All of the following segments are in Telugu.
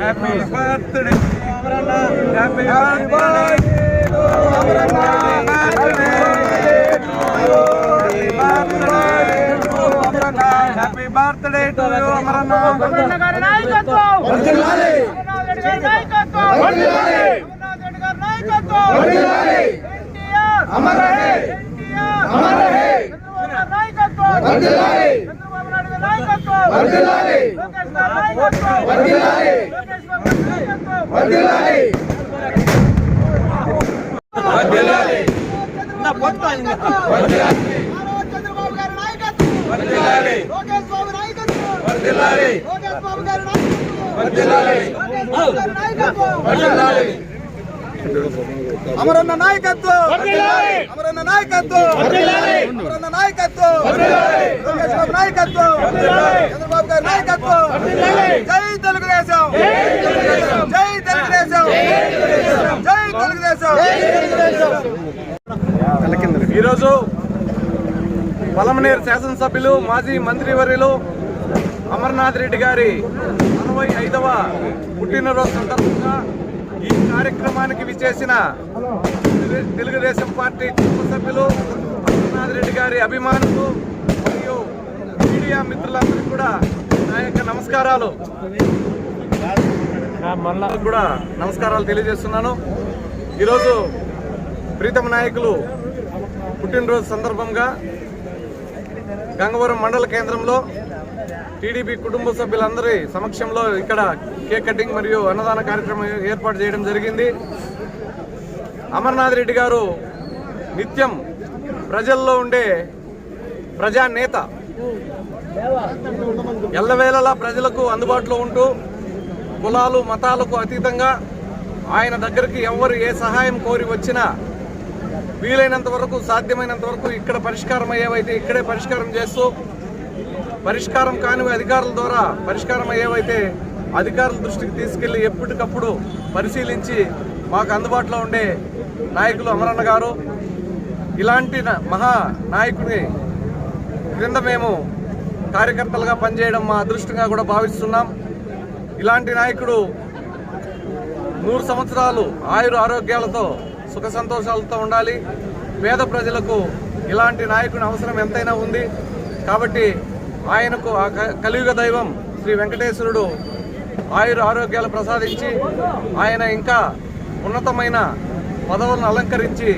Happy birthday happy birthday happy birthday to you Amaranna Amaranna గారి నాయకత్వం వర్ధిల్లాలి అమర్నాథ్ రెడ్డి గారి నాయకత్వం వర్ధిల్లాలి అమర్నాథ్ రెడ్డి గారి నాయకత్వం వర్ధిల్లాలి ఎన్టీఆర్ అమర్ రహే అమర్ రహే వర్ధిల్లాలి వర్ధిల్లాలి వర్ధిల్లాలి లోకేష్ బాబు గారి నాయకత్వం వర్ధిల్లాలి వర్ధిల్లాలి చంద్రబాబు గారి నాయకత్వం వర్ధిల్లాలి లోకేష్ బాబు నాయకత్వం వర్ధిల్లాలి లోకేష్ బాబు గారి నాయకత్వం వర్ధిల్లాలి వర్ధిల్లాలి అమరన్న నాయకత్వం! అమరన్న నాయకత్వం! అమరన్న నాయకత్వం! వర్ధిల్లాలి లోకేష్ బాబు నాయకత్వం! వర్ధిల్లాలి చంద్రబాబు గారి నాయకత్వం! వర్ధిల్లాలి జై తెలుగుదేశం! జై తెలుగుదేశం! జై తెలుగుదేశం! ఈరోజు పలమనేరు శాసనసభ్యులు మాజీ మంత్రివర్యులు అమర్నాథ్ రెడ్డి గారి అరవై ఐదవ పుట్టినరోజు సందర్భంగా కార్యక్రమానికి విచ్చేసిన తెలుగు- తెలుగుదేశం పార్టీ కుటుంబ సభ్యులు అమర్నాథ్ రెడ్డి గారి అభిమానులు మరియు మీడియా మిత్రులందరికీ కూడా నా యొక్క నమస్కారాలు కూడా నమస్కారాలు తెలియజేస్తున్నాను. ఈరోజు ప్రీతమ నాయకులు పుట్టినరోజు సందర్భంగా గంగవరం మండల కేంద్రంలో టీడీపీ కుటుంబ సభ్యులందరి సమక్షంలో ఇక్కడ కేక్ కటింగ్ మరియు అన్నదాన కార్యక్రమం ఏర్పాటు చేయడం జరిగింది. అమర్నాథ్ రెడ్డి గారు నిత్యం ప్రజల్లో ఉండే ప్రజానేత. ఎల్లవేళలా ప్రజలకు అందుబాటులో ఉంటూ కులాలు మతాలకు అతీతంగా ఆయన దగ్గరికి ఎవరు ఏ సహాయం కోరి వచ్చినా వీలైనంత వరకు సాధ్యమైనంత వరకు ఇక్కడ పరిష్కారం అయ్యేవైతే ఇక్కడే పరిష్కారం చేస్తూ పరిష్కారం కానివి అధికారుల ద్వారా పరిష్కారం అయ్యేవైతే అధికారుల దృష్టికి తీసుకెళ్ళి ఎప్పటికప్పుడు పరిశీలించి మాకు అందుబాటులో ఉండే నాయకులు అమరన్న గారు ఇలాంటి న- మహా నాయకుని క్రింద మేము కార్యకర్తలుగా పనిచేయడం మా అదృష్టంగా కూడా భావిస్తున్నాం. ఇలాంటి నాయకుడు నూరు సంవత్సరాలు ఆయుర ఆరోగ్యాలతో సుఖ సంతోషాలతో ఉండాలి. పేద ప్రజలకు ఇలాంటి నాయకుని అవసరం ఎంతైనా ఉంది. కాబట్టి ఆయనకు ఆ క- కలియుగ దైవం శ్రీ వెంకటేశ్వరుడు ఆయుర ఆరోగ్యాలు ప్రసాదించి ఆయన ఇంకా ఉన్నతమైన పదవులను అలంకరించి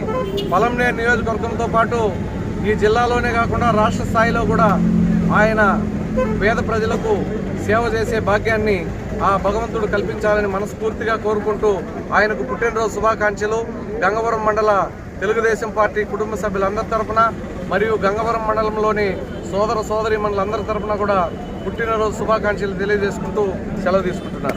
పలంనేరు నియోజకవర్గంతో పాటు ఈ జిల్లాలోనే కాకుండా రాష్ట్ర స్థాయిలో కూడా ఆయన పేద ప్రజలకు సేవ చేసే భాగ్యాన్ని ఆ భగవంతుడు కల్పించాలని మనస్ఫూర్తిగా కోరుకుంటూ ఆయనకు పుట్టినరోజు శుభాకాంక్షలు. గంగవరం మండల తెలుగుదేశం పార్టీ కుటుంబ సభ్యులందరి తరఫున మరియు గంగవరం మండలంలోని సోదర సోదరి మండలందరి తరపున కూడా పుట్టినరోజు శుభాకాంక్షలు తెలియజేసుకుంటూ సెలవు తీసుకుంటున్నారు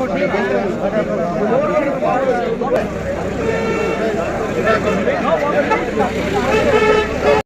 నాయకత్వం అమర్నాథ్